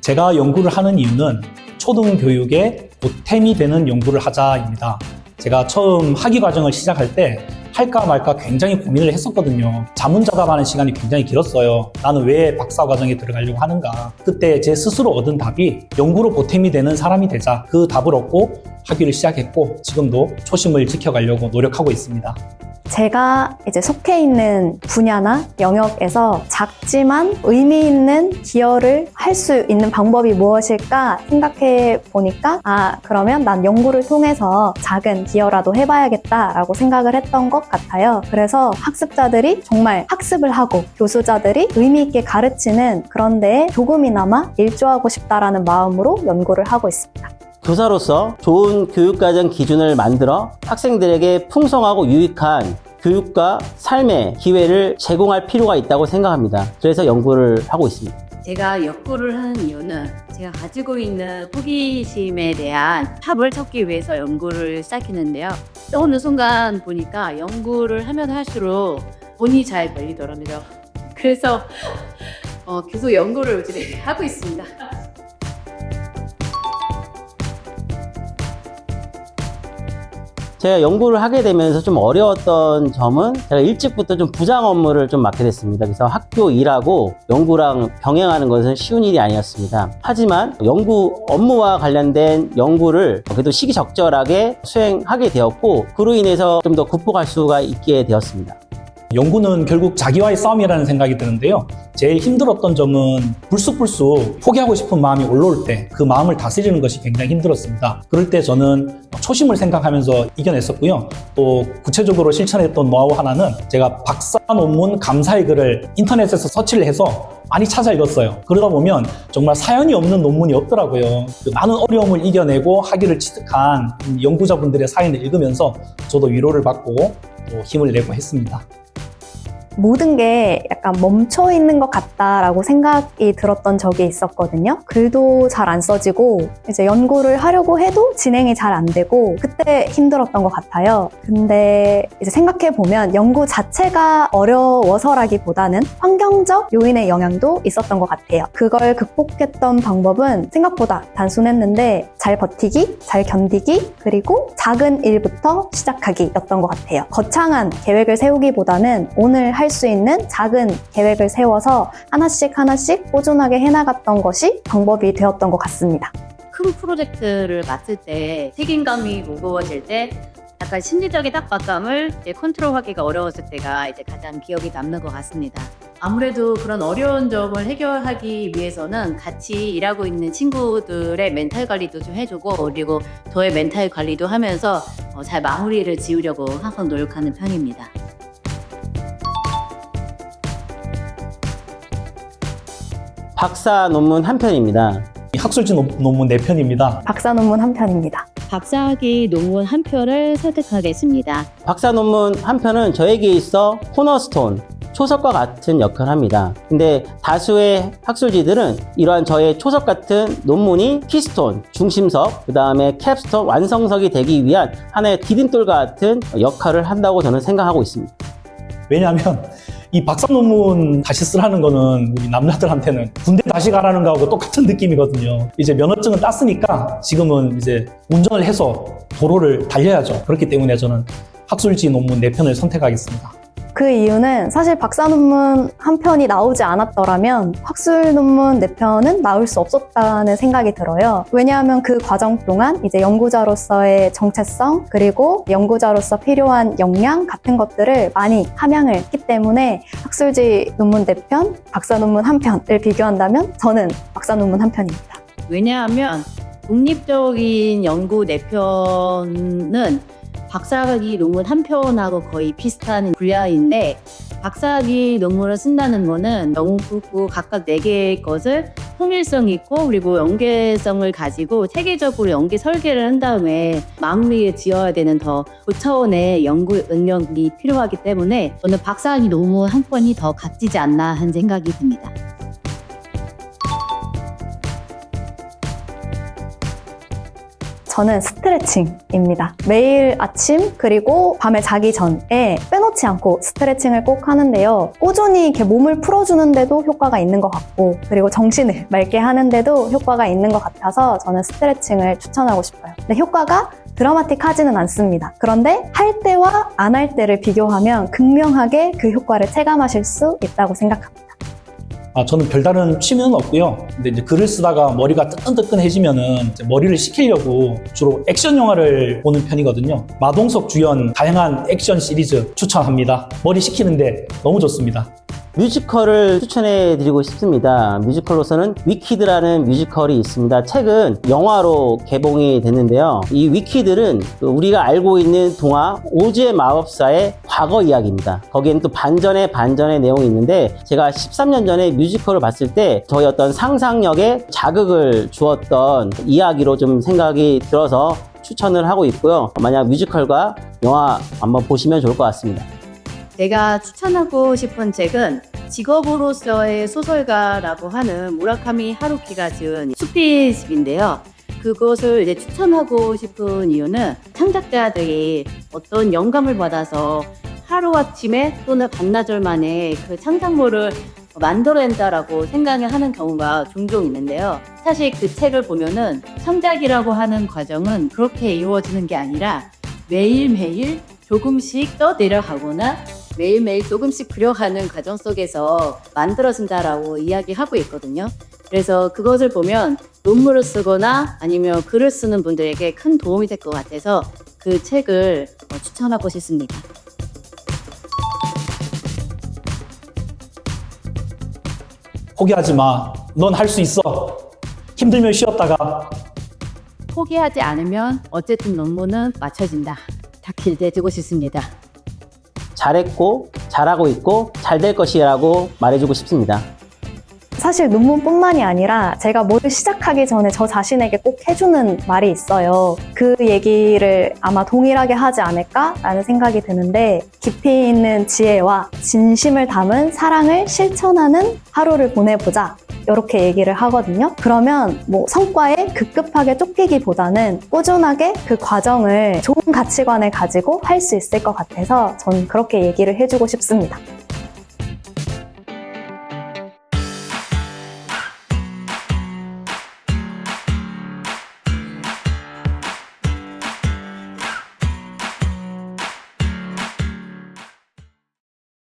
제가 연구를 하는 이유는 초등교육에 보탬이 되는 연구를 하자입니다. 제가 처음 학위 과정을 시작할 때 할까 말까 굉장히 고민을 했었거든요. 자문자답하는 시간이 굉장히 길었어요. 나는 왜 박사 과정에 들어가려고 하는가. 그때 제 스스로 얻은 답이 연구로 보탬이 되는 사람이 되자. 그 답을 얻고 학위를 시작했고 지금도 초심을 지켜가려고 노력하고 있습니다. 제가 이제 속해 있는 분야나 영역에서 작지만 의미 있는 기여를 할 수 있는 방법이 무엇일까 생각해 보니까 아 그러면 난 연구를 통해서 작은 기여라도 해봐야겠다라고 생각을 했던 것 같아요. 그래서 학습자들이 정말 학습을 하고 교수자들이 의미 있게 가르치는 그런 데에 조금이나마 일조하고 싶다라는 마음으로 연구를 하고 있습니다. 교사로서 좋은 교육과정 기준을 만들어 학생들에게 풍성하고 유익한 교육과 삶의 기회를 제공할 필요가 있다고 생각합니다. 그래서 연구를 하고 있습니다. 제가 연구를 하는 이유는 제가 가지고 있는 호기심에 대한 합을 찾기 위해서 연구를 시작했는데요. 어느 순간 보니까 연구를 하면 할수록 돈이 잘 벌리더라고요. 그래서 어, 계속 연구를 요즘에 하고 있습니다. 제가 연구를 하게 되면서 좀 어려웠던 점은 제가 일찍부터 좀 부장 업무를 좀 맡게 됐습니다. 그래서 학교 일하고 연구랑 병행하는 것은 쉬운 일이 아니었습니다. 하지만 연구 업무와 관련된 연구를 그래도 시기적절하게 수행하게 되었고 그로 인해서 좀 더 극복할 수가 있게 되었습니다. 연구는 결국 자기와의 싸움이라는 생각이 드는데요. 제일 힘들었던 점은 불쑥불쑥 포기하고 싶은 마음이 올라올 때 그 마음을 다스리는 것이 굉장히 힘들었습니다. 그럴 때 저는 초심을 생각하면서 이겨냈었고요. 또 구체적으로 실천했던 노하우 하나는 제가 박사 논문 감사의 글을 인터넷에서 서치를 해서 많이 찾아 읽었어요. 그러다 보면 정말 사연이 없는 논문이 없더라고요. 그 많은 어려움을 이겨내고 학위를 취득한 연구자분들의 사연을 읽으면서 저도 위로를 받고 또 힘을 내고 했습니다. 모든 게 약간 멈춰 있는 것 같다라고 생각이 들었던 적이 있었거든요. 글도 잘 안 써지고 이제 연구를 하려고 해도 진행이 잘 안 되고 그때 힘들었던 것 같아요. 근데 이제 생각해 보면 연구 자체가 어려워서라기보다는 환경적 요인의 영향도 있었던 것 같아요. 그걸 극복했던 방법은 생각보다 단순했는데 잘 버티기, 잘 견디기, 그리고 작은 일부터 시작하기였던 것 같아요. 거창한 계획을 세우기보다는 오늘 할수 있는 작은 계획을 세워서 하나씩 하나씩 꾸준하게 해나갔던 것이 방법이 되었던 것 같습니다. 큰 프로젝트를 맡을 때 책임감이 무거워질 때 약간 심리적인 압박감을 이제 컨트롤하기가 어려웠을 때가 이제 가장 기억이 남는 것 같습니다. 아무래도 그런 어려운 점을 해결하기 위해서는 같이 일하고 있는 친구들의 멘탈 관리도 좀 해주고 그리고 저의 멘탈 관리도 하면서 어, 잘 마무리를 지으려고 항상 노력하는 편입니다. 박사 논문 한 편입니다. 이 학술지 논- 논문 4편입니다. 박사 논문 한 편입니다. 박사학위 논문 한 편을 선택하겠습니다. 박사 논문 한 편은 저에게 있어 코너스톤, 초석과 같은 역할을 합니다. 근데 다수의 학술지들은 이러한 저의 초석 같은 논문이 키스톤, 중심석, 그 다음에 캡스톤, 완성석이 되기 위한 하나의 디딤돌 같은 역할을 한다고 저는 생각하고 있습니다. 왜냐하면 이 박사 논문 다시 쓰라는 거는 우리 남자들한테는 군대 다시 가라는 거하고 똑같은 느낌이거든요. 이제 면허증은 땄으니까 지금은 이제 운전을 해서 도로를 달려야죠. 그렇기 때문에 저는 학술지 논문 4편을 선택하겠습니다. 그 이유는 사실 박사 논문 한 편이 나오지 않았더라면 학술 논문 네 편은 나올 수 없었다는 생각이 들어요. 왜냐하면 그 과정 동안 이제 연구자로서의 정체성 그리고 연구자로서 필요한 역량 같은 것들을 많이 함양을 했기 때문에 학술지 논문 네 편, 박사 논문 한 편을 비교한다면 저는 박사 논문 한 편입니다. 왜냐하면 독립적인 연구 내편은 박사학위 논문 한 편하고 거의 비슷한 분야인데 박사학위 논문을 쓴다는 거는 연구 각각 네 개의 것을 통일성 있고 그리고 연계성을 가지고 체계적으로 연계 설계를 한 다음에 마무리에 지어야 되는 더 고차원의 연구 능력이 필요하기 때문에 저는 박사학위 논문 한 편이 더 값지지 않나 하는 생각이 듭니다. 저는 스트레칭입니다. 매일 아침 그리고 밤에 자기 전에 빼놓지 않고 스트레칭을 꼭 하는데요. 꾸준히 이렇게 몸을 풀어주는데도 효과가 있는 것 같고 그리고 정신을 맑게 하는데도 효과가 있는 것 같아서 저는 스트레칭을 추천하고 싶어요. 근데 효과가 드라마틱하지는 않습니다. 그런데 할 때와 안 할 때를 비교하면 극명하게 그 효과를 체감하실 수 있다고 생각합니다. 아, 저는 별다른 취미는 없고요. 근데 이제 글을 쓰다가 머리가 뜨끈뜨끈해지면은 머리를 식히려고 주로 액션 영화를 보는 편이거든요. 마동석 주연 다양한 액션 시리즈 추천합니다. 머리 식히는데 너무 좋습니다. 뮤지컬을 추천해 드리고 싶습니다. 뮤지컬로서는 위키드라는 뮤지컬이 있습니다. 책은 영화로 개봉이 됐는데요. 이 위키드는 그 우리가 알고 있는 동화 오즈의 마법사의 과거 이야기입니다. 거기에는 또 반전의 반전의 내용이 있는데 제가 13년 전에 뮤지컬을 봤을 때 저희 어떤 상상력에 자극을 주었던 이야기로 좀 생각이 들어서 추천을 하고 있고요. 만약 뮤지컬과 영화 한번 보시면 좋을 것 같습니다. 제가 추천하고 싶은 책은 직업으로서의 소설가라고 하는 무라카미 하루키가 지은 숲의 집인데요. 그것을 이제 추천하고 싶은 이유는 창작자들이 어떤 영감을 받아서 하루아침에 또는 반나절 만에 그 창작물을 만들어낸다라고 생각을 하는 경우가 종종 있는데요. 사실 그 책을 보면은 창작이라고 하는 과정은 그렇게 이루어지는 게 아니라 매일매일 조금씩 떠내려가거나 매일매일 조금씩 그려가는 과정 속에서 만들어진다라고 이야기하고 있거든요. 그래서 그것을 보면 논문을 쓰거나 아니면 글을 쓰는 분들에게 큰 도움이 될 것 같아서 그 책을 어, 추천하고 싶습니다. 포기하지 마. 넌 할 수 있어. 힘들면 쉬었다가 포기하지 않으면 어쨌든 논문은 맞춰진다. 다 길대주고 싶습니다. 잘했고 잘하고 있고 잘 될 것이라고 말해주고 싶습니다. 사실 논문뿐만이 아니라 제가 뭘 시작하기 전에 저 자신에게 꼭 해주는 말이 있어요. 그 얘기를 아마 동일하게 하지 않을까라는 생각이 드는데 깊이 있는 지혜와 진심을 담은 사랑을 실천하는 하루를 보내보자. 이렇게 얘기를 하거든요. 그러면 뭐 성과에 급급하게 쫓기기보다는 꾸준하게 그 과정을 좋은 가치관을 가지고 할 수 있을 것 같아서 저는 그렇게 얘기를 해주고 싶습니다.